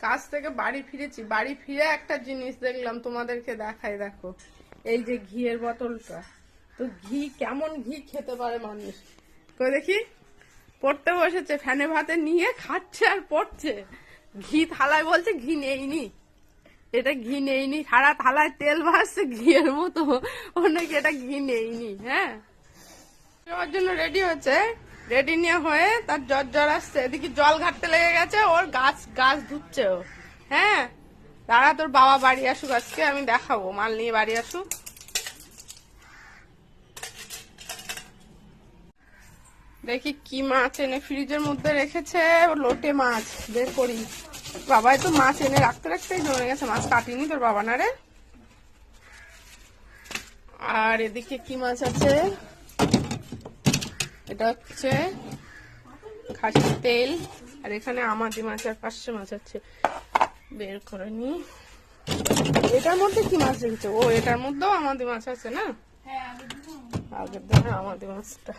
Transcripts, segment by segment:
কাজ থেকে বাড়ি ফিরেছি, বাড়ি ফিরে একটা জিনিস দেখলাম তোমাদেরকে দেখাই, দেখো। এই যে ঘিয়ের বোতলটা। তো ঘি, কেমন ঘি খেতে পারে মানুষ? কই দেখি? পড়তে বসেছে, ফ্যানে ভাতে নিয়ে খাচ্ছে আর পড়ছে। ঘি থালায় বলছে, ঘি নেইনি। এটা ঘি নেইনি, সারা থালায় তেল ভাসছে ঘিয়ের মতো। অনেকে এটা ঘি নেইনি হ্যাঁ? জন্য রেডি হচ্ছে। রেডি নিয়ে হয়ে তার জ্বর জ্বর আসছে। এদিকে জল ঘাটতে লেগে গেছে, ওর গাছ গাছ ধুচ্ছে ও। হ্যাঁ? দাঁড়া, তোর বাবা বাড়ি আসুক আজকে, আমি দেখাবো। মাল নিয়ে বাড়ি আসুক। দেখি কি মাছ এনে ফ্রিজের মধ্যে রেখেছে। লোটে মাছ, বের করি। বাবাই তো মাছ এনে রাখতে রাখতেই জমে গেছে, মাছ কাটিনি তোর বাবা না রে? আর এদিকে কি মাছ আছে? এটা হচ্ছে খাসির তেল। আর এখানে আমাদি মাছ আর পাঁচশো মাছ আছে। বের করে নি। এটার মধ্যে কি মাছ রেখেছে ও, এটার মধ্যেও আমাদি মাছ আছে না? আগের দিনে আমাদি মাছটা।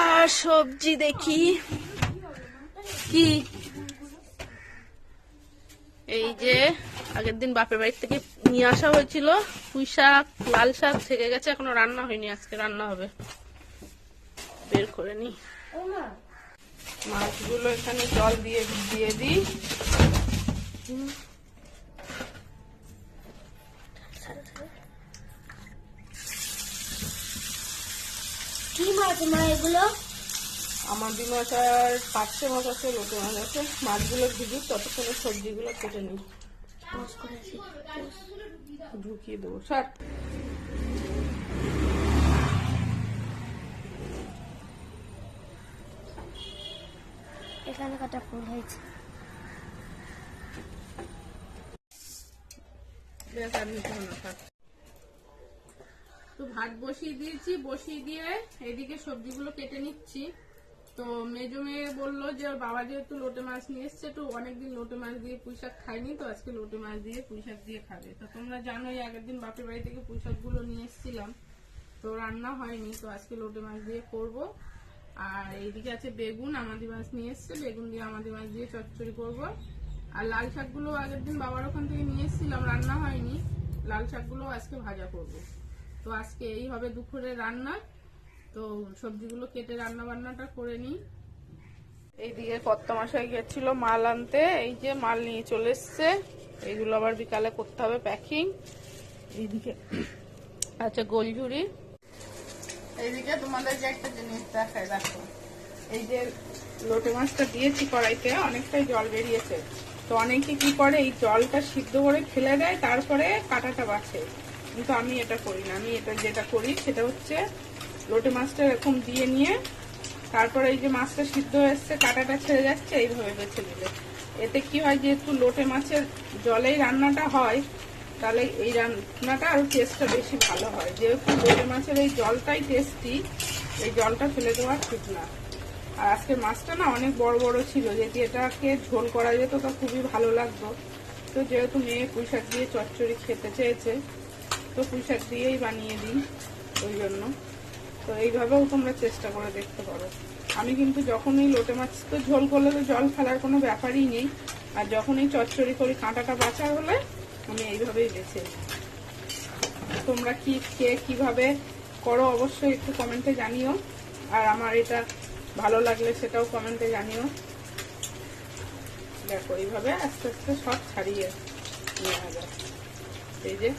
আর সবজি দেখি। কি? এই যে আগের দিন বাপের বাড়ি থেকে নিয়ে আসা হয়েছিল। পুঁই শাক, লাল শাক, থেকে গেছে, এখনও রান্না হয়নি। আজকে রান্না হবে। করে নি। মাছগুলো এখানে জল দিয়ে দিয়ে দিই। কি মাছ মা এগুলো? আমার দু মাছ আর পাঁচশো মাছ আছে লোটে মাছ আছে। মাছগুলো ভিজুক ততক্ষণে সবজিগুলো কেটে নিই। ঢুকিয়ে দেবো। সর এখানে কটা ফুল হয়েছে। তো ভাত বসিয়ে দিয়েছি, বসিয়ে দিয়ে এদিকে সবজিগুলো কেটে নিচ্ছি। তো মেজো মেয়ে বলল যে ওর বাবা যেহেতু লোটে মাছ নিয়ে এসছে, তো অনেকদিন লোটে মাছ দিয়ে পুঁই শাক খাইনি তো আজকে লোটে মাছ দিয়ে পুঁই শাক দিয়ে খাবে। তো তোমরা জানোই, আগের দিন বাপের বাড়ি থেকে পুঁই শাকগুলো নিয়ে এসেছিলাম। তো রান্না হয়নি, তো আজকে লোটে মাছ দিয়ে করব। আর এইদিকে আছে বেগুন, আমাদের মাছ নিয়ে এসছে, বেগুন দিয়ে আমাদের মাছ দিয়ে চচ্চড়ি করব। আর লাল শাকগুলো আগের দিন বাবার ওখান থেকে নিয়ে এসেছিলাম, রান্না হয়নি। লাল শাকগুলো আজকে ভাজা করব। তো আজকে এই হবে দুপুরে রান্না। তো সবজিগুলো কেটে রান্না বান্নাটা করে নিই। এইদিকে কত্তা মশাই গেছিল মাল আনতে, এই যে মাল নিয়ে চলে এসছে। এইগুলো আবার বিকালে করতে হবে প্যাকিং। এইদিকে আচ্ছা গোলঝুরি। এইদিকে তোমাদেরকে একটা জিনিস দেখায় দেখো। এই যে লোটে মাছটা দিয়েছি কড়াইতে, অনেকটাই জল বেরিয়েছে। তো অনেকে কি করে, এই জলটা সিদ্ধ করে ফেলে দেয়, তারপরে কাটাটা বাছে। কিন্তু আমি এটা করি না। আমি এটা যেটা করি, সেটা হচ্ছে লোটে মাছটা এরকম দিয়ে নিয়ে, তারপরে এই যে মাছটা সিদ্ধ হয়ে এসছে, কাটাটা ছেড়ে যাচ্ছে, এইভাবে বেছে দিলে এতে কি হয়, যেহেতু লোটে মাছের জলেই রান্নাটা হয় তাহলে এই রান্নাটা আরও টেস্টটা বেশি ভালো হয়। যেহেতু লোটে মাছের এই জলটাই টেস্টি এই জলটা ফেলে দেওয়া ঠিক না। আর আজকে মাছটা না অনেক বড় বড় ছিল, যদি এটাকে ঝোল করা যেত তো খুবই ভালো লাগতো। তো যেহেতু মেয়ে পুঁই শাক দিয়ে চচ্চড়ি খেতে চেয়েছে, তো পুঁই শাক দিয়েই বানিয়ে দিই ওই জন্য। তো এইভাবেও তোমরা চেষ্টা করে দেখতে পারো। আমি কিন্তু যখনই লোটে মাছ তো ঝোল করলে তো জল ফেলার কোনো ব্যাপারই নেই। আর যখনই চচ্চড়ি করি, কাঁটাটা বাঁচা হলে আমি এইভাবেই বেছে। তোমরা কি, কে কীভাবে করো অবশ্যই একটু কমেন্টে জানিও। আর আমার এটা ভালো লাগলে সেটাও কমেন্টে জানিও। দেখো, এইভাবে আস্তে আস্তে সব ছাড়িয়ে নেওয়া যায় এই যে